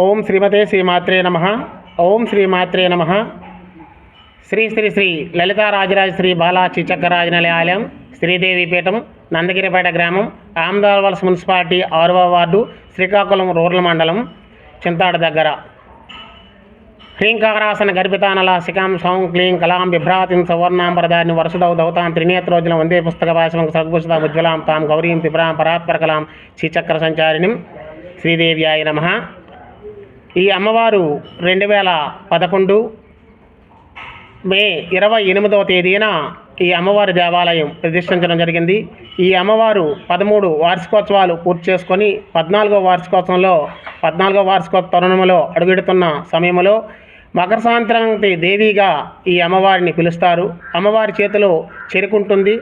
ఓం శ్రీమతే శ్రీమాత్రే నమ. ఓం శ్రీమాత్రే నమ. శ్రీ శ్రీ శ్రీ లలితారాజరాజ శ్రీ బాలా చిచ్చక్కరాజనలి ఆలయం శ్రీదేవి నందగిరిపేట గ్రామం ఆమదావలస మున్సిపాలిటీ ఆరవ వార్డు శ్రీకాకుళం రూరల్ మండలం చింతాడు దగ్గర. హ్రీంకారాసన గర్భితానల శిఖాం సౌం క్లీం కలాం బిభ్రాతిం సవర్ణాంబరదారిని వరుసడౌ దౌతాం త్రినేత్రోజుల వందే పుస్తక భాషం సద్భుషత ఉజ్వలాం తాం గౌరీం త్రిపురాం పరాత్పరకలాం శ్రీచక్ర సంచారిణిం శ్రీదేవ్యాయ నమ. ఈ అమ్మవారు రెండు వేల పదకొండు మే ఇరవై ఎనిమిదవ తేదీన ఈ అమ్మవారి దేవాలయం ప్రతిష్ఠించడం జరిగింది. ఈ అమ్మవారు పదమూడు వార్షికోత్సవాలు పూర్తి చేసుకొని పద్నాలుగో వార్షికోత్సవంలో పద్నాలుగో వార్షికోత్సవ తరుణంలో అడుగెడుతున్న సమయంలో మకర సంక్రాంతి దేవిగా ఈ అమ్మవారిని పిలుస్తారు. అమ్మవారి చేతిలో చేరుకుంటుంది.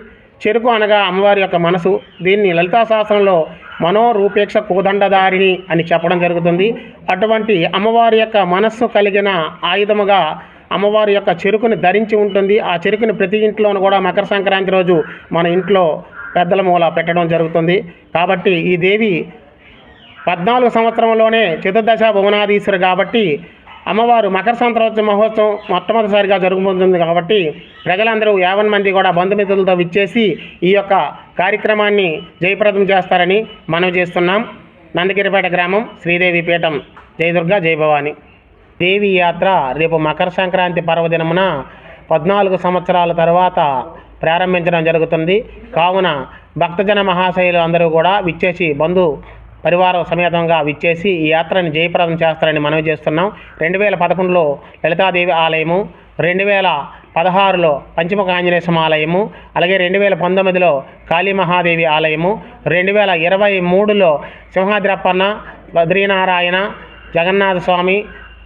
చెరుకు అనగా అమ్మవారి యొక్క మనసు. దీన్ని లలితా శాస్త్రంలో మనోరూపేక్ష కోదండదారిణి అని చెప్పడం జరుగుతుంది. అటువంటి అమ్మవారి యొక్క మనస్సు కలిగిన ఆయుధముగా అమ్మవారి యొక్క చెరుకుని ధరించి ఉంటుంది. ఆ చెరుకుని ప్రతి ఇంట్లోనూ కూడా మకర సంక్రాంతి రోజు మన ఇంట్లో పెద్దల మూల పెట్టడం జరుగుతుంది. కాబట్టి ఈ దేవి పద్నాలుగు సంవత్సరంలోనే చతుర్దశ భువనాధీశ్వరు కాబట్టి అమ్మవారు మకర సంక్రాంతి మహోత్సవం మొట్టమొదటిసారిగా జరుగుతుంది కాబట్టి ప్రజలందరూ యావన్ మంది కూడా బంధుమిత్రులతో విచ్చేసి ఈ యొక్క కార్యక్రమాన్ని జయప్రదం చేస్తారని మనవి చేస్తున్నాం. నందగిరిపేట గ్రామం శ్రీదేవి పీఠం. జయదుర్గ జయ భవాని. దేవి యాత్ర రేపు మకర సంక్రాంతి పర్వదినమున పద్నాలుగు సంవత్సరాల తర్వాత ప్రారంభించడం జరుగుతుంది. కావున భక్తజన మహాశయులు అందరూ కూడా విచ్చేసి బంధు పరివారం సమేతంగా విచ్చేసి ఈ యాత్రని జయప్రదం చేస్తారని మనవి చేస్తున్నాం. రెండు వేల పదకొండులో లలితాదేవి ఆలయము రెండు వేల పదహారులో పంచముఖ ఆంజనేయ ఆలయము అలాగే రెండు వేల పంతొమ్మిదిలో కాళీమహాదేవి ఆలయము రెండు వేల ఇరవై మూడులో సింహాద్రప్పన్న బద్రీనారాయణ జగన్నాథ స్వామి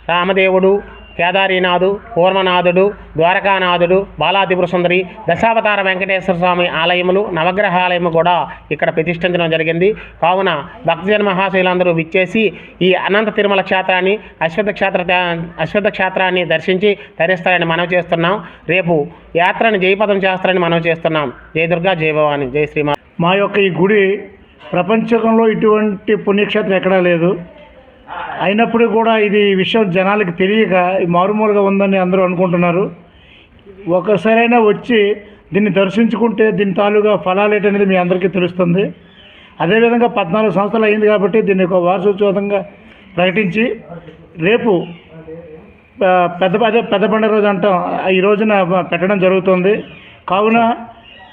రామదేవుడు కేదారీనాథు పూర్ణనాథుడు ద్వారకానాథుడు బాలాదిపురసుందరి దశావతార వెంకటేశ్వర స్వామి ఆలయములు నవగ్రహ ఆలయము కూడా ఇక్కడ ప్రతిష్ఠించడం జరిగింది. కావున భక్తజన మహాశైలందరూ విచ్చేసి ఈ అనంత తిరుమల క్షేత్రాన్ని అశ్వత్థ క్షేత్ర అశ్వత్థ క్షేత్రాన్ని దర్శించి తరిస్తారని మనవి చేస్తున్నాం. రేపు యాత్రను జయపదం చేస్తారని మనవి చేస్తున్నాం. జయ దుర్గా జయ భవాని జయ శ్రీమా మా యొక్క ఈ గుడి ప్రపంచంలో ఇటువంటి పుణ్యక్షేత్రం ఎక్కడా లేదు. అయినప్పుడు కూడా ఇది విషయం జనాలకి తెలియక మారుమూలుగా ఉందని అందరూ అనుకుంటున్నారు. ఒకసారైనా వచ్చి దీన్ని దర్శించుకుంటే దీని తాలూగా ఫలాలు ఏంటనేది మీ అందరికీ తెలుస్తుంది. అదేవిధంగా పద్నాలుగు సంవత్సరాలు అయింది కాబట్టి దీన్ని ఒక వారసోత్సవంగా ప్రకటించి రేపు పెద్ద అదే పెద్ద పండుగ రోజు అంటాం. ఈ రోజున పెట్టడం జరుగుతుంది. కావున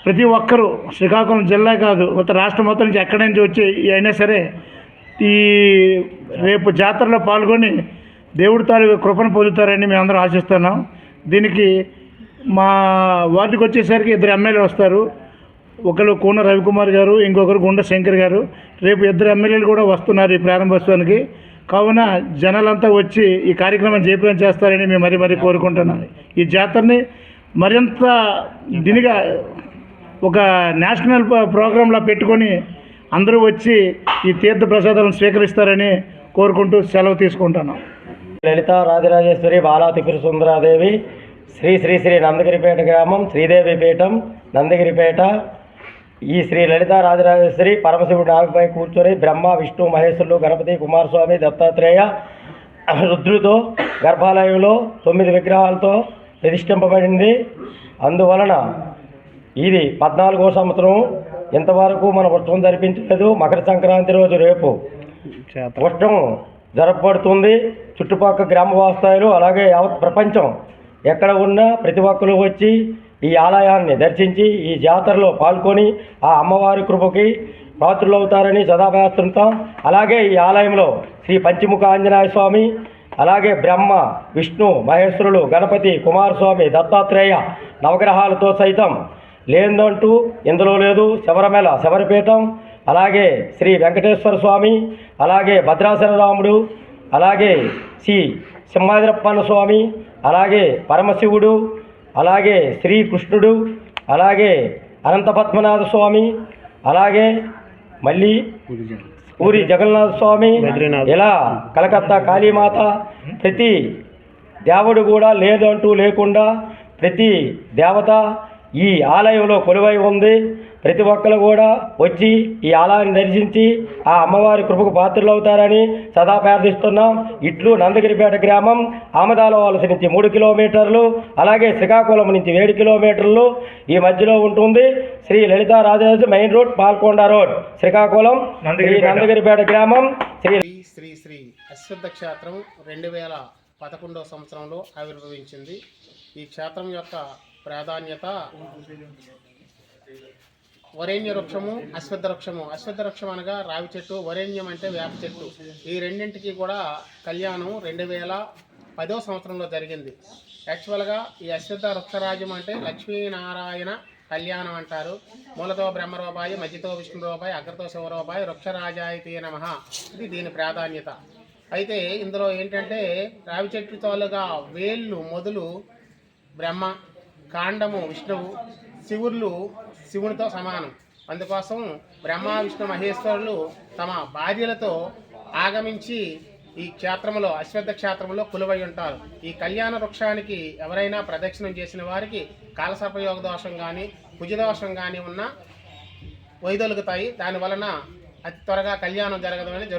ప్రతి ఒక్కరూ శ్రీకాకుళం జిల్లా కాదు మొత్తం రాష్ట్రం మొత్తం నుంచి ఎక్కడి నుంచి వచ్చి అయినా సరే ఈ రేపు జాతరలో పాల్గొని దేవుడి తాలూకు కృపను పొందుతారని మేము అందరం ఆశిస్తున్నాం. దీనికి మా వార్డుకి వచ్చేసరికి ఇద్దరు ఎమ్మెల్యే వస్తారు. ఒకరు కూన రవికుమార్ గారు ఇంకొకరు గుండె శంకర్ గారు. రేపు ఇద్దరు ఎమ్మెల్యేలు కూడా వస్తున్నారు ఈ ప్రారంభోత్సవానికి. కావున జనాలంతా వచ్చి ఈ కార్యక్రమం జయప్రదం చేస్తారని మేము మరీ మరీ కోరుకుంటున్నాం. ఈ జాతరని మరింత దీనిగా ఒక నేషనల్ ప్రోగ్రాంలా పెట్టుకొని అందరూ వచ్చి ఈ తీర్థ ప్రసాదాలను స్వీకరిస్తారని కోరుకుంటూ సెలవు తీసుకుంటాను. లలిత రాజరాజేశ్వరి బాలా త్రిపుర సుందరాదేవి శ్రీ శ్రీ శ్రీ నందగిరిపేట గ్రామం శ్రీదేవి పీఠం నందగిరిపేట ఈ శ్రీ లలిత రాజరాజేశ్వరి పరమశివుడు నాగపై కూర్చొని బ్రహ్మ విష్ణు మహేశ్వరులు గణపతి కుమారస్వామి దత్తాత్రేయ రుద్రుతో గర్భాలయంలో తొమ్మిది విగ్రహాలతో ప్రతిష్ఠింపబడింది. అందువలన ఇది పద్నాలుగో సంవత్సరం. ఇంతవరకు మన ఉత్సవం జరిపించలేదు. మకర సంక్రాంతి రోజు రేపు ఉష్ణం జరపబడుతుంది. చుట్టుపక్కల గ్రామ వాస్తాయులు అలాగే యావత్ ప్రపంచం ఎక్కడ ఉన్నా ప్రతి ఒక్కరు వచ్చి ఈ ఆలయాన్ని దర్శించి ఈ జాతరలో పాల్గొని ఆ అమ్మవారి కృపకి పాత్రులవుతారని సదాభాస్తుంటాం అలాగే ఈ ఆలయంలో శ్రీ పంచముఖ ఆంజనేయ స్వామి అలాగే బ్రహ్మ విష్ణు మహేశ్వరులు గణపతి కుమారస్వామి దత్తాత్రేయ నవగ్రహాలతో సైతం లేదంటూ ఇందులో లేదు శబరమేళ శబరిపీఠం అలాగే శ్రీ వెంకటేశ్వర స్వామి అలాగే భద్రాచల రాముడు అలాగే శ్రీ సింహాద్రప్పన్న స్వామి అలాగే పరమశివుడు అలాగే శ్రీకృష్ణుడు అలాగే అనంత పద్మనాథ స్వామి అలాగే మళ్ళీ పూరి జగన్నాథ స్వామి. ఇలా కలకత్తా కాళీమాత ప్రతి దేవుడు కూడా లేదంటూ లేకుండా ప్రతి దేవత ఈ ఆలయంలో కొలువై ఉంది. ప్రతి ఒక్కరు కూడా వచ్చి ఈ ఆలయాన్ని దర్శించి ఆ అమ్మవారి కృపకు పాత్రలు అవుతారని సదా ప్రార్థిస్తున్నాం. ఇట్లు నందగిరిపేట గ్రామం ఆమదాల వలస నుంచి మూడు కిలోమీటర్లు అలాగే శ్రీకాకుళం నుంచి ఏడు కిలోమీటర్లు ఈ మధ్యలో ఉంటుంది. Shri Lalitha Rajaraja main road Palakonda road Srikakulam Shri Nandagiripeta. గ్రామం శ్రీ శ్రీ శ్రీ శ్రీ అశ్వద్ధ క్షేత్రం రెండు వేల పదకొండవ సంవత్సరంలో ఆవిర్భవించింది. ఈ క్షేత్రం యొక్క ప్రాధాన్యత వరేణ్య వృక్షము అశ్వద్ధ వృక్షము. అశ్వద్ధ వృక్షం అనగా రావి చెట్టు వరేణ్యం అంటే వేప చెట్టు. ఈ రెండింటికి కూడా కళ్యాణం రెండు వేల పదో సంవత్సరంలో జరిగింది. యాక్చువల్గా ఈ అశ్వద్ధ వృక్షరాజ్యం అంటే లక్ష్మీనారాయణ కళ్యాణం అంటారు. మూలతో బ్రహ్మరూపాయి మధ్యతో విష్ణురూపాయి అగ్రతో శివరూపాయి వృక్షరాజాయితీ నమ. ఇది దీని ప్రాధాన్యత. అయితే ఇందులో ఏంటంటే రావి చెట్టు తాలుగా వేళ్ళు మొదలు బ్రహ్మ కాండము విష్ణువు శివుళ్ళు శివునితో సమానం. అందుకోసం బ్రహ్మ విష్ణు మహేశ్వరులు తమ భార్యలతో ఆగమించి ఈ క్షేత్రంలో అశ్వద్ధ క్షేత్రంలో కొలువై ఉంటారు. ఈ కళ్యాణ వృక్షానికి ఎవరైనా ప్రదక్షిణం చేసిన వారికి కాలసర్పయోగ దోషం కానీ కుజదోషం కానీ ఉన్న వైదొలుగుతాయి. దాని వలన అతి త్వరగా కళ్యాణం జరగడం అనేది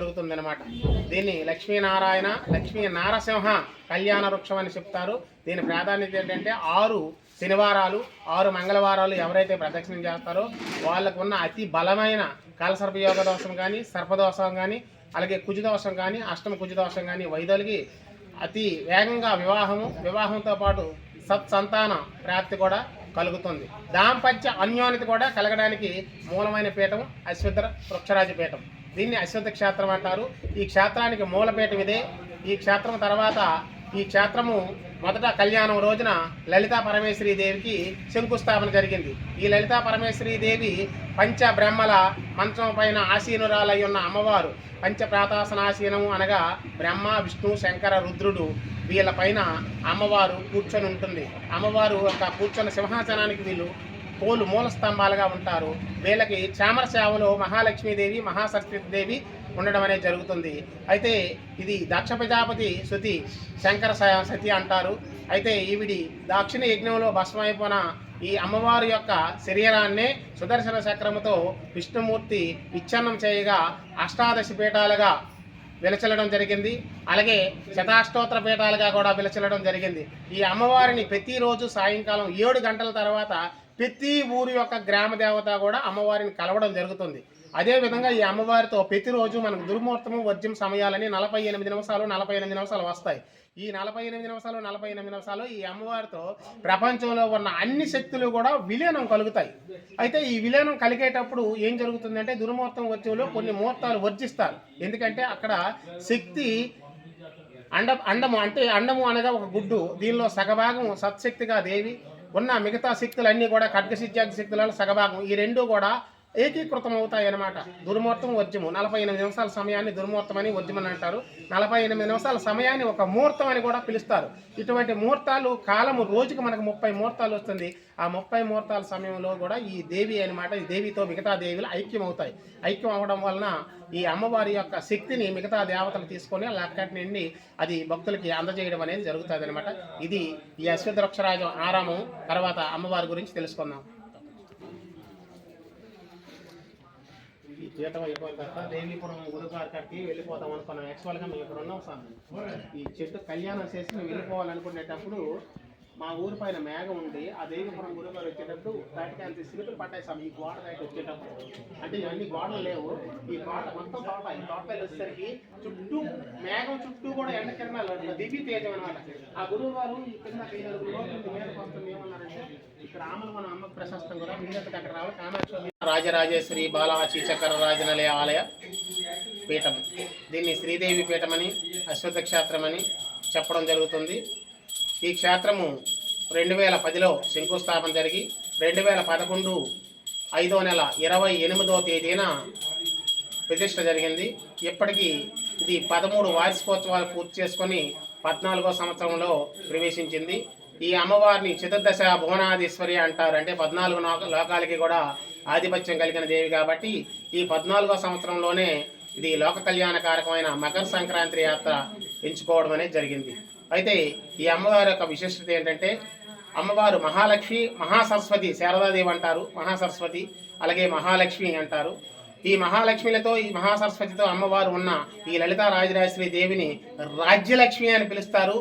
దీన్ని లక్ష్మీనారాయణ లక్ష్మీ నారసింహ కళ్యాణ వృక్షం అని చెప్తారు. దీని ప్రాధాన్యత ఏంటంటే ఆరు శనివారాలు ఆరు మంగళవారాలు ఎవరైతే ప్రదక్షిణం చేస్తారో వాళ్ళకు ఉన్న అతి బలమైన కాలసర్పయోగ దోషం కానీ సర్పదోషం కానీ అలాగే కుజదోషం కానీ అష్టమ కుజదోషం కానీ వైదొలిగి అతి వేగంగా వివాహము వివాహంతో పాటు సత్సంతాన ప్రాప్తి కూడా కలుగుతుంది. దాంపత్య అన్యోన్యత కూడా కలగడానికి మూలమైన పీఠం అశ్వద్ధ వృక్షరాజ పీఠం. దీన్ని అశ్వద్ధ క్షేత్రం అంటారు. ఈ క్షేత్రానికి మూలపీఠం ఇదే. ఈ క్షేత్రం తర్వాత ఈ క్షేత్రము మొదట కళ్యాణం రోజున లలితా పరమేశ్వరీ దేవికి శంకుస్థాపన జరిగింది. ఈ లలితా పరమేశ్వరి దేవి పంచ బ్రహ్మల మంచం పైన ఆసీనురాలై ఉన్న అమ్మవారు పంచ ప్రాతాసనాసీనము అనగా బ్రహ్మ విష్ణు శంకర రుద్రుడు వీళ్ళ పైన అమ్మవారు కూర్చొని ఉంటుంది. అమ్మవారు యొక్క కూర్చొని సింహాసనానికి వీళ్ళు పోలు మూల స్తంభాలుగా ఉంటారు. వీళ్ళకి చామర సేవలో మహాలక్ష్మీదేవి మహాసరస్వతిదేవి ఉండడం అనేది జరుగుతుంది. అయితే ఇది దక్ష ప్రజాపతి శృతి శంకర సతి అంటారు. అయితే ఈవిడి దాక్షిణ యజ్ఞంలో భస్మైపోయిన ఈ అమ్మవారి యొక్క శరీరాన్నే సుదర్శన చక్రముతో విష్ణుమూర్తి విచ్ఛన్నం చేయగా అష్టాదశ పీఠాలుగా విలచలడం జరిగింది. అలాగే శతాష్టోత్తర పీఠాలుగా కూడా విలచలడం జరిగింది. ఈ అమ్మవారిని ప్రతిరోజు సాయంకాలం ఏడు గంటల తర్వాత ప్రతి ఊరు యొక్క గ్రామ దేవత కూడా అమ్మవారిని కలవడం జరుగుతుంది. అదేవిధంగా ఈ అమ్మవారితో ప్రతిరోజు మనకు దుర్ముహూర్తము వర్జ్యం సమయాలని నలభై ఎనిమిది నిమిషాలు నలభై ఎనిమిది నిమిషాలు వస్తాయి. ఈ నలభై ఎనిమిది నిమిషాలు నలభై ఎనిమిది నిమిషాలు ఈ అమ్మవారితో ప్రపంచంలో ఉన్న అన్ని శక్తులు కూడా విలీనం కలుగుతాయి. అయితే ఈ విలీనం కలిగేటప్పుడు ఏం జరుగుతుందంటే దుర్ముహూర్తం వచ్చేలో కొన్ని ముహూర్తాలు వర్జిస్తారు. ఎందుకంటే అక్కడ శక్తి అండ అండము అంటే అండము అనగా ఒక గుడ్డు. దీనిలో సగభాగం సత్శక్తిగా దేవి ఉన్న మిగతా శక్తులన్నీ కూడా ఖడ్గసిద్ధాది శక్తులలో సగభాగం. ఈ రెండు కూడా ఏకీకృతం అవుతాయి అనమాట దుర్మూర్తం వజ్యము నలభై ఎనిమిది నిమిషాల సమయాన్ని దుర్మూర్తం అని వజ్యం అని అంటారు. నలభై ఎనిమిది నిమిషాల సమయాన్ని ఒక ముహూర్తం అని కూడా పిలుస్తారు. ఇటువంటి ముహూర్తాలు కాలము రోజుకి మనకు ముప్పై ముహూర్తాలు వస్తుంది. ఆ ముప్పై ముహూర్తాల సమయంలో కూడా ఈ దేవి అనమాట ఈ దేవితో మిగతా దేవిలు ఐక్యం అవుతాయి ఐక్యం అవడం వలన ఈ అమ్మవారి యొక్క శక్తిని మిగతా దేవతలు తీసుకొని అక్కడి నుండి అది భక్తులకి అందజేయడం అనేది జరుగుతుంది అనమాట ఇది ఈ అశ్వద్రక్షరాజం ఆరామం. తర్వాత అమ్మవారి గురించి తెలుసుకుందాం. జీతం అయిపోయిన తర్వాత దేవీపురం గురుగారి కాడికి వెళ్ళిపోతాం అనుకున్నాం. యాక్చువల్గా మేము ఇక్కడ ఉన్నాం సార్? ఈ చెట్టు కళ్యాణం చేసి మేము వెళ్ళిపోవాలనుకునేటప్పుడు మా ఊరి పైన మేఘం ఉంది ఆ దేవీపురం గురుగారు వచ్చేటప్పుడు వాటికి అంత సిలుపులు పట్టాయి సార్ ఈ గోడ దాటి వచ్చేటప్పుడు. అంటే ఇవన్నీ గోడలు లేవు ఈ గోడ మొత్తం తోట ఈ వచ్చేసరికి చుట్టూ మేఘం చుట్టూ కూడా ఎండ కిరణాలు దివ్య తేజం అనమాట ఆ గురువు గారు ఈ కింద ఐదు వస్తుంది ఏమన్నారంటే ఇక్కడ రాములు మన అమ్మ ప్రశస్తం కూడా మీరు అక్కడ రావాలి కామాక్షి రాజరాజేశ్వరి బాలాచి చక్ర రాజనలయ ఆలయ పీఠం. దీన్ని శ్రీదేవి పీఠమని అశ్వత్థ క్షేత్రమని చెప్పడం జరుగుతుంది. ఈ క్షేత్రము రెండు వేల పదిలో శంకుస్థాపన జరిగి రెండు వేల పదకొండు ఐదో నెల ఇరవై ఎనిమిదో తేదీన ప్రతిష్ట జరిగింది. ఇప్పటికీ ఇది పదమూడు వార్షికోత్సవాలు పూర్తి చేసుకొని పద్నాలుగో సంవత్సరంలో ప్రవేశించింది. ఈ అమ్మవారిని చతుర్దశ భువనాధీశ్వరి అంటారు. అంటే పద్నాలుగు లోకాలకి కూడా ఆధిపత్యం కలిగిన దేవి కాబట్టి ఈ పద్నాలుగో సంవత్సరంలోనే ఇది లోక కళ్యాణకారకమైన మకర సంక్రాంతి యాత్ర ఎంచుకోవడం అనేది జరిగింది. అయితే ఈ అమ్మవారి యొక్క విశిష్టత ఏంటంటే అమ్మవారు మహాలక్ష్మి మహాసరస్వతి శారదాదేవి అంటారు మహాసరస్వతి అలాగే మహాలక్ష్మి అంటారు. ఈ మహాలక్ష్మిలతో ఈ మహాసరస్వతితో అమ్మవారు ఉన్న ఈ లలితా రాజరాజశ్రీ దేవిని రాజ్యలక్ష్మి అని పిలుస్తారు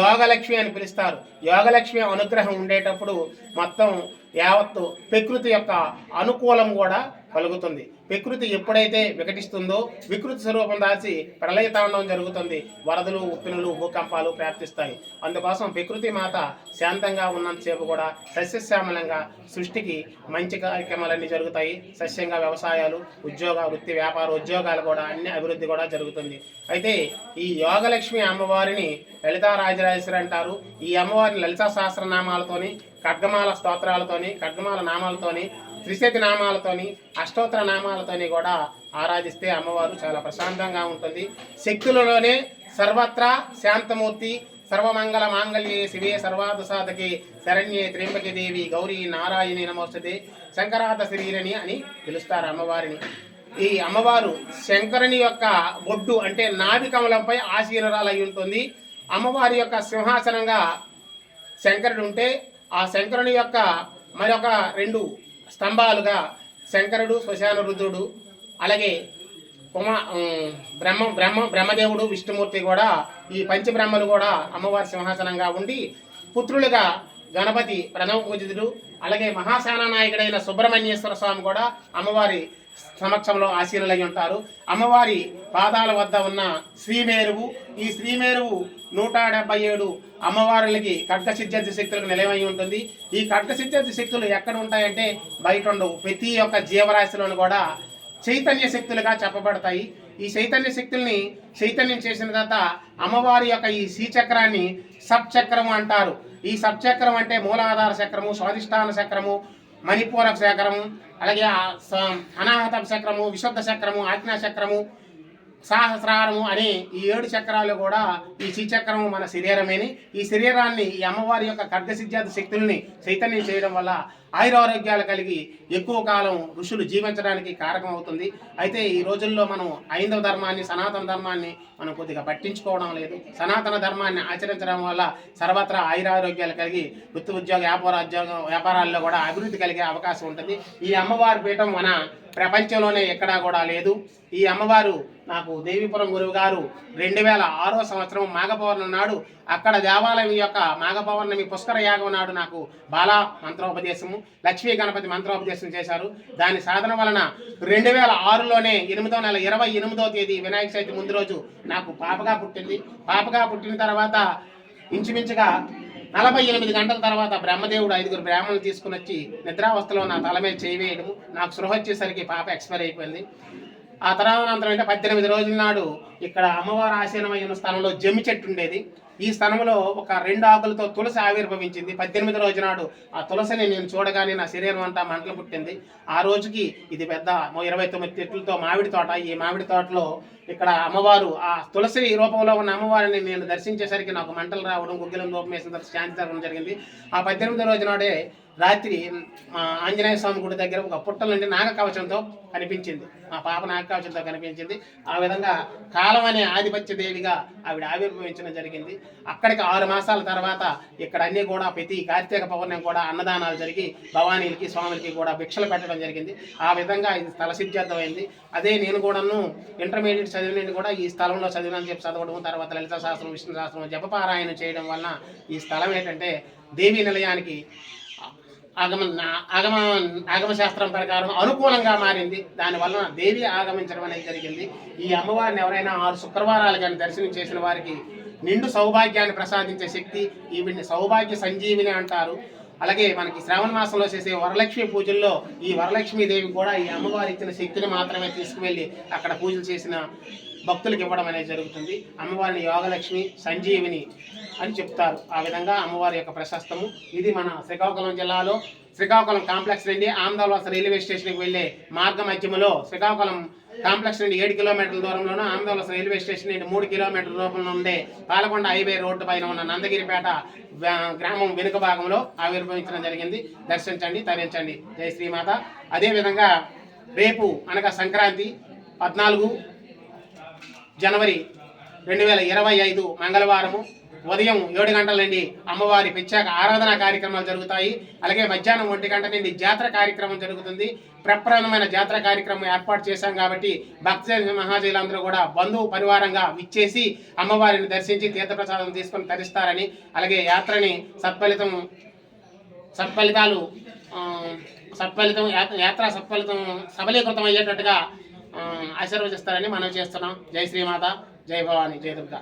యోగలక్ష్మి అని పిలుస్తారు. యోగలక్ష్మి అనుగ్రహం ఉండేటప్పుడు మొత్తం యావత్తు ప్రకృతి యొక్క అనుకూలం కూడా కలుగుతుంది. ప్రకృతి ఎప్పుడైతే వికటిస్తుందో వికృతి స్వరూపం దాచి ప్రళయతాండవం జరుగుతుంది. వరదలు ఉప్పినులు భూకంపాలు ప్రాప్తిస్తాయి అందుకోసం ప్రకృతి మాత శాంతంగా ఉన్నంతసేపు కూడా సస్యశ్యామలంగా సృష్టికి మంచి కార్యక్రమాలన్నీ జరుగుతాయి. సస్యంగా వ్యవసాయాలు ఉద్యోగ వృత్తి వ్యాపార ఉద్యోగాలు కూడా అన్ని అభివృద్ధి కూడా జరుగుతుంది. అయితే ఈ యోగలక్ష్మి అమ్మవారిని లలితా రాజరాజేశ్వరి అంటారు. ఈ అమ్మవారిని లలితా సహస్రనామాలతోని ఖడ్గమాల స్తోత్రాలతోని ఖడ్గమాల నామాలతోని త్రిశతి నామాలతోని అష్టోత్తర నామాలతోని కూడా ఆరాధిస్తే అమ్మవారు చాలా ప్రశాంతంగా ఉంటుంది. శక్తులలోనే సర్వత్రా శాంతమూర్తి సర్వమంగళ మాంగళ్యే శివే సర్వార్థ సాధకే శరణ్యే త్రింబకి దేవి గౌరీ నారాయణి నమోస్తతే శంకరాత శరీరని అని పిలుస్తారు అమ్మవారిని. ఈ అమ్మవారు శంకరుని యొక్క బొడ్డు అంటే నాభి కమలంపై ఆశీనురాలై ఉంటుంది. అమ్మవారి యొక్క సింహాసనంగా శంకరుడు ఉంటే ఆ శంకరుని యొక్క మరొక రెండు స్తంభాలుగా శంకరుడు శ్మశాన రుద్రుడు అలాగే ఉమా బ్రహ్మ బ్రహ్మ బ్రహ్మదేవుడు విష్ణుమూర్తి కూడా ఈ పంచబ్రహ్మలు కూడా అమ్మవారి సింహాసనంగా ఉండి పుత్రులుగా గణపతి ప్రణవ పూజితుడు అలాగే మహాశానా నాయకుడైన సుబ్రహ్మణ్యేశ్వర స్వామి కూడా అమ్మవారి సమక్షంలో ఆశీనులై ఉంటారు. అమ్మవారి పాదాల వద్ద ఉన్న శ్రీమేరువు ఈ శ్రీమేరువు నూట డెబ్బై ఏడు అమ్మవారులకి ఖడ్గసిద్ధి శక్తులకు నిలయమై ఉంటుంది. ఈ ఖడ్గసిద్ధి శక్తులు ఎక్కడ ఉంటాయంటే బయట ఉండవు ప్రతి ఒక్క జీవరాశిలోను కూడా చైతన్య శక్తులుగా చెప్పబడతాయి. ఈ చైతన్య శక్తుల్ని చైతన్యం చేసిన తర్వాత అమ్మవారి యొక్క ఈ శ్రీచక్రాన్ని సబ్చక్రము అంటారు. ఈ సబ్చక్రం అంటే మూలాధార చక్రము స్వాధిష్టాన చక్రము మణిపూరక చక్రము అలాగే స- అనాహత చక్రము విశుద్ధ చక్రము ఆజ్ఞా చక్రము సహస్రారము అనే ఈ ఏడు చక్రాలు కూడా ఈ శ్రీచక్రము మన శరీరమేని. ఈ శరీరాన్ని ఈ అమ్మవారి యొక్క ఖడ్గసిద్ధార్థ శక్తుల్ని చైతన్యం చేయడం వల్ల ఆయురారోగ్యాలు కలిగి ఎక్కువ కాలం ఋషులు జీవించడానికి కారకం అవుతుంది అయితే ఈ రోజుల్లో మనం ఐందవ ధర్మాన్ని సనాతన ధర్మాన్ని మనం కొద్దిగా పట్టించుకోవడం లేదు. సనాతన ధర్మాన్ని ఆచరించడం వల్ల సర్వత్రా ఆయురారోగ్యాలు కలిగి వృత్తి ఉద్యోగ వ్యాపార వ్యాపారాల్లో కూడా అభివృద్ధి కలిగే అవకాశం ఉంటుంది. ఈ అమ్మవారి పీఠం మన ప్రపంచంలోనే ఎక్కడా కూడా లేదు. ఈ అమ్మవారు నాకు దేవీపురం గురువు గారు రెండు వేల ఆరో సంవత్సరం మాఘపౌర్ణమి నాడు అక్కడ దేవాలయం యొక్క మాఘపౌర్ణమి పుష్కర యాగం నాడు నాకు బాలా మంత్రోపదేశము లక్ష్మీ గణపతి మంత్రోపదేశం చేశారు. దాని సాధన వలన రెండు వేల ఆరులోనే ఎనిమిదో నెల ఇరవై ఎనిమిదో తేదీ వినాయక చవితి ముందు రోజు నాకు పాపగా పుట్టింది. పాపగా పుట్టిన తర్వాత ఇంచుమించుగా నలభై ఎనిమిది గంటల తర్వాత బ్రహ్మదేవుడు ఐదుగురు బ్రాహ్మణులు తీసుకుని వచ్చి నిద్రావస్థలో నా తల మీద చేయి నాకు సృహ వచ్చేసరికి పాప ఎక్స్పైర్ అయిపోయింది. ఆ తర్వాత అంటే పద్దెనిమిది రోజుల నాడు ఇక్కడ అమ్మవారు ఆశీనమైన స్థలంలో జమ్మి చెట్టు ఉండేది. ఈ స్థలంలో ఒక రెండు ఆకులతో తులసి ఆవిర్భవించింది. పద్దెనిమిది రోజు నాడు ఆ తులసిని నేను చూడగానే నా శరీరం అంతా మంటలు పుట్టింది. ఆ రోజుకి ఇది పెద్ద ఇరవై తొమ్మిది చెట్లతో మామిడి తోట. ఈ మామిడి తోటలో ఇక్కడ అమ్మవారు ఆ తులసి రూపంలో ఉన్న అమ్మవారిని నేను దర్శించేసరికి నాకు మంటలు రావడం గుగ్గిలం రూపం వేసిన తర్వాత శాంతి జరగడం జరిగింది. ఆ పద్దెనిమిది రోజు నాడే రాత్రి మా ఆంజనేయ స్వామి గుడి దగ్గర ఒక పుట్టల నుండి నాగ కవచంతో కనిపించింది. మా పాప నాగ కవచంతో కనిపించింది. ఆ విధంగా కాలం అనే ఆధిపత్య దేవిగా ఆవిడ ఆవిర్భవించడం జరిగింది. అక్కడికి ఆరు మాసాల తర్వాత ఇక్కడ అన్నీ కూడా ప్రతి కార్తీక పౌర్ణమి కూడా అన్నదానాలు జరిగి భవానీలకి స్వాములకి కూడా భిక్షలు పెట్టడం జరిగింది. ఆ విధంగా ఇది స్థల సిద్ధార్థమైంది అదే నేను కూడాను ఇంటర్మీడియట్ చదివినది కూడా ఈ స్థలంలో చదివినని చెప్పి చదవడం తర్వాత లలిత శాస్త్రం విష్ణు శాస్త్రం జపపారాయణ చేయడం వలన ఈ స్థలం ఏంటంటే దేవీ నిలయానికి ఆగమన ఆగమ ఆగమ శాస్త్రం ప్రకారం అనుకూలంగా మారింది. దానివల్ల దేవి ఆగమించడం అనేది జరిగింది. ఈ అమ్మవారిని ఎవరైనా ఆరు శుక్రవారాలు కానీ దర్శనం చేసిన వారికి నిండు సౌభాగ్యాన్ని ప్రసాదించే శక్తి ఈవిడ్ని సౌభాగ్య సంజీవిని అంటారు. అలాగే మనకి శ్రావణ మాసంలో చేసే వరలక్ష్మి పూజల్లో ఈ వరలక్ష్మి దేవి కూడా ఈ అమ్మవారి ఇచ్చిన శక్తిని మాత్రమే తీసుకువెళ్ళి అక్కడ పూజలు చేసిన భక్తులకు ఇవ్వడం అనేది జరుగుతుంది. అమ్మవారిని యోగలక్ష్మి సంజీవిని అని చెప్తారు. ఆ విధంగా అమ్మవారి యొక్క ప్రశస్తము. ఇది మన శ్రీకాకుళం జిల్లాలో శ్రీకాకుళం కాంప్లెక్స్ నుండి ఆమదావలస రైల్వే స్టేషన్కి వెళ్ళే మార్గ మధ్యములో శ్రీకాకుళం కాంప్లెక్స్ నుండి ఏడు కిలోమీటర్ల దూరంలోనూ ఆంధ్రవలస రైల్వే స్టేషన్ నుండి మూడు కిలోమీటర్ల దూరంలో ఉండే పాలకొండ హైవే రోడ్డు పైన ఉన్న నందగిరిపేట గ్రా- గ్రామం వెనుక భాగంలో ఆవిర్భవించడం జరిగింది. దర్శించండి తరించండి. జై శ్రీమాత. అదేవిధంగా రేపు అనగా సంక్రాంతి పద్నాలుగు జనవరి రెండు వేల ఇరవై ఐదు మంగళవారము ఉదయం ఏడు గంటల నుండి అమ్మవారి ప్రత్యేక ఆరాధన కార్యక్రమాలు జరుగుతాయి. అలాగే మధ్యాహ్నం ఒంటి గంట నుండి జాతర కార్యక్రమం జరుగుతుంది. ప్రప్రదమైన జాతర కార్యక్రమం ఏర్పాటు చేశాం కాబట్టి భక్తజన మహాజీలందరూ కూడా బంధువు పరివారంగా విచ్చేసి అమ్మవారిని దర్శించి తీర్థప్రసాదం తీసుకొని తరిస్తారని అలాగే యాత్రని సత్ఫలితం సత్ఫలితాలు సత్ఫలితం యాత్ర యాత్ర సత్ఫలితం సబలీకృతం అయ్యేటట్టుగా ఆశీర్వదిస్తారని మనం చేస్తున్నాం. జై శ్రీమాత. జై భవాని జై దుర్గా.